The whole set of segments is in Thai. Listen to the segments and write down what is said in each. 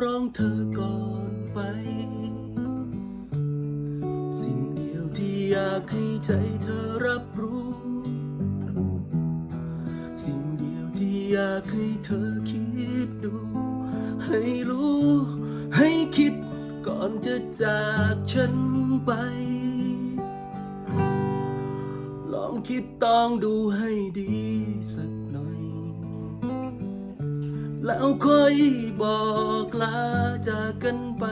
ร้องเธอก่อนไป สิ่งเดียวที่อยากให้ใจเธอรับรู้ สิ่งเดียวที่อยากให้เธอคิดดู ให้รู้ ให้คิดก่อนจะจากฉันไป ลองคิดต้องดูให้ดีสัก แล้วค่อยบอกลาจากกันไป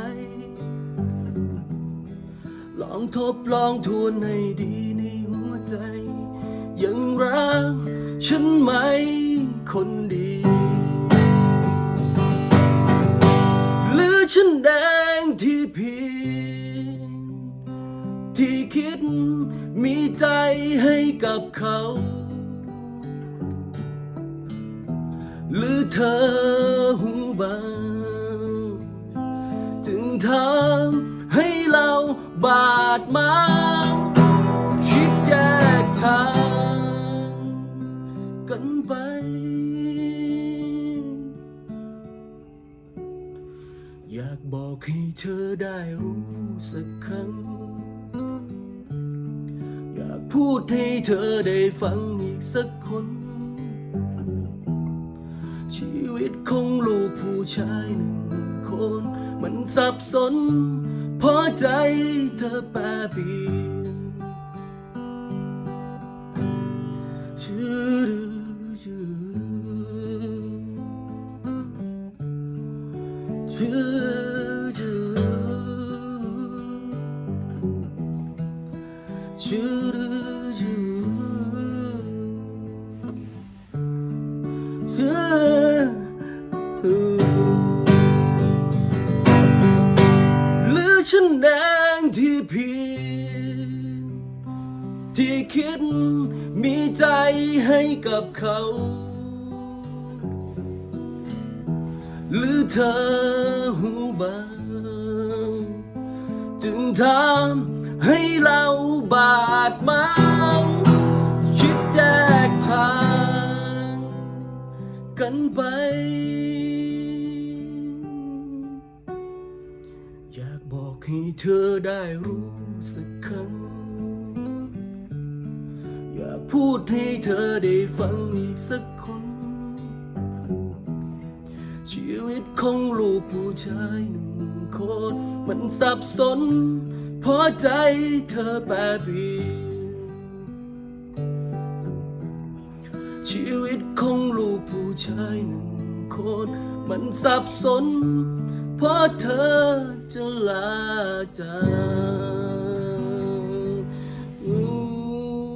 ลองทบลองทวนให้ดีในหัวใจ ยังรักฉันไหมคนดี หรือฉันแดงที่ผิดที่คิดมีใจให้กับเขา หรือเธอหูบางจึงทำให้เราบาดหมางคิดแยกทางกันไป อยากบอกให้เธอได้รู้สักครั้ง อยากพูดให้เธอได้ฟังอีกสักคน วิตของลูกผู้ชายหนึ่งคน มันสับสนพราะใจเธอแปรเปลี่ยนชื่อชื่อชื่อชื่อชื่อ ฉันแดงที่ผิด ที่คิดมีใจให้กับเขา หรือเธอหูบางจึงทำให้เราบาดหมางคิดแยกทางกันไป อยากบอกให้เธอได้รู้สักครั้ง อยากพูดให้เธอได้ฟังอีกสักคน ชีวิตของลูกผู้ชายหนึ่งคนมันสับสน เพราะใจเธอแปรเปลี่ยนชีวิตของลูกผู้ชายหนึ่งคนมันสับสน เพราะเธอจะลาจาก